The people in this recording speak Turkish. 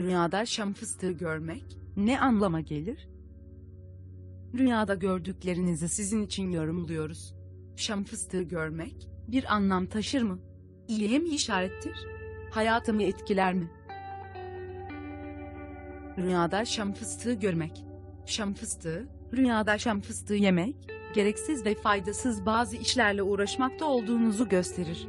Rüyada şam fıstığı görmek ne anlama gelir? Rüyada gördüklerinizi sizin için yorumluyoruz. Şam fıstığı görmek bir anlam taşır mı? İyiye mi işarettir? Hayatımı etkiler mi? Rüyada şam fıstığı görmek. Şam fıstığı, rüyada şam fıstığı yemek, gereksiz ve faydasız bazı işlerle uğraşmakta olduğunuzu gösterir.